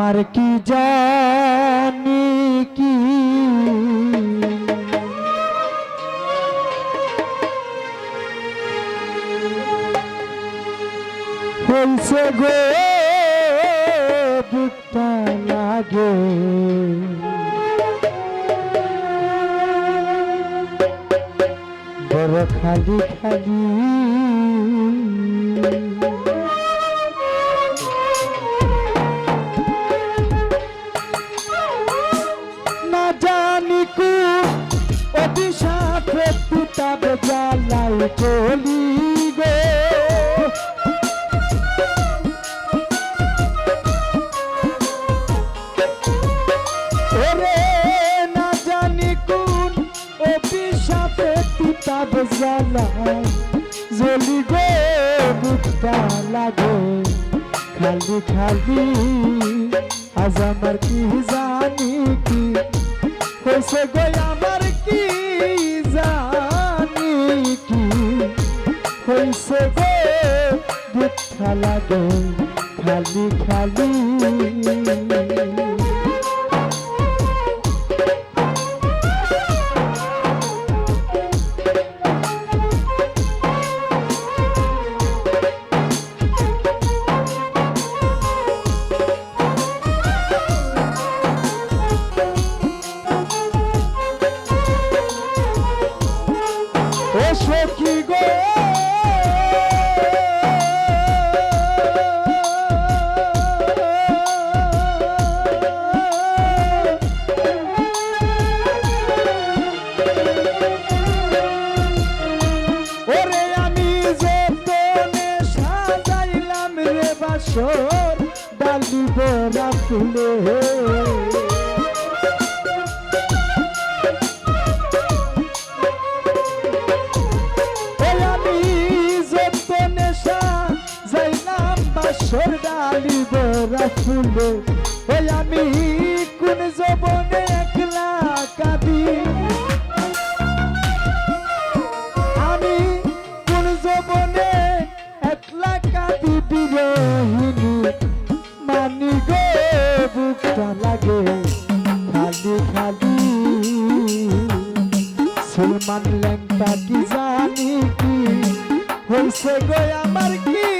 আর কি জানি কি? হয়েছে গো বুকটা লাগে। বড় খালি খালি পিতাব জ্বালাই জ্বলি গো বুকটা লাগে খালি খালি আজ আমার কি জানি কি খালি খালি রে বাসর ডালি বরা ফুলে। ওই আমি বাসর ডালি বরা ফুলে। আমি কোন হয়েছে গো আমার কি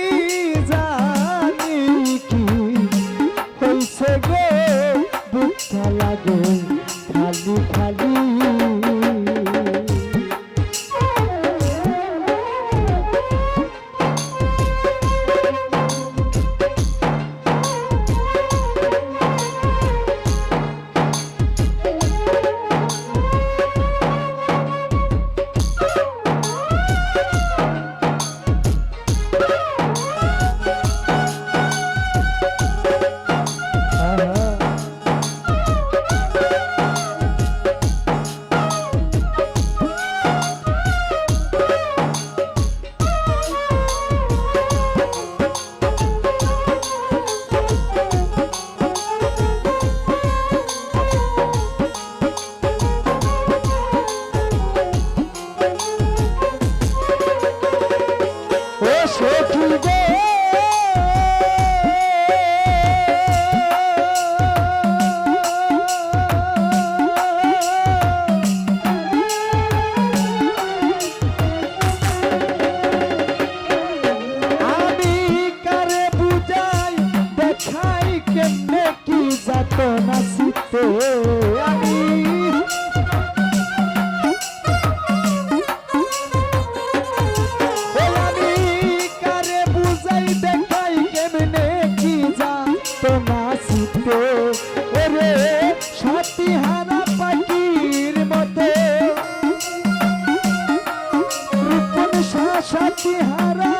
হারা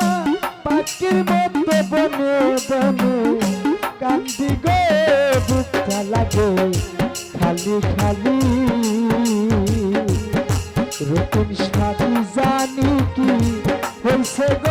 পাখির মতো বনে বনে কান্দি গো বুকটা লাগে খালি খালি। রূপন সাথী জানি কি হয়েছে গো?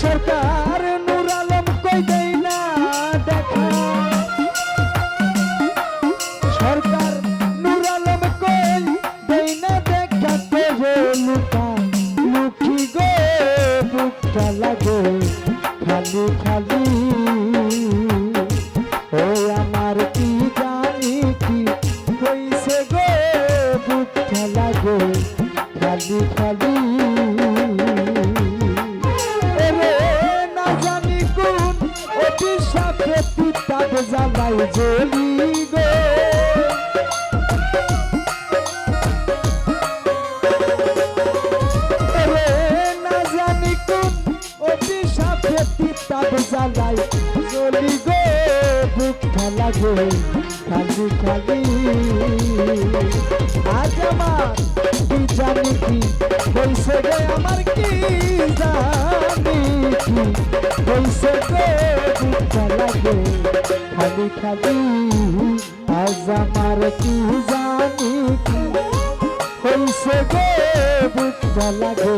সরকার নূর আলম কই দেই না দেখা? সরকার নূর আলম কই দেই না দেখা? তোরে লুকা লুকি গো, বুকটা লাগে, খালি খালি জ্বলি গো না জানি কোন অভিশাপে পিতাব জ্বালাই জ্বলি গো খালি খালি আজ আমার কি জানি কি হইছে গে আমার কি জানি কি হইছে গে বুকটা লাগে। খালি খালি আজ আমার কি জানি কি হইছে গে বুকটা লাগে।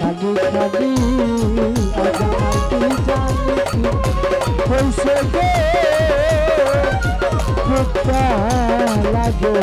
খালি খালি আজ আমার কি জানি কি হইছে গে বুকটা লাগে।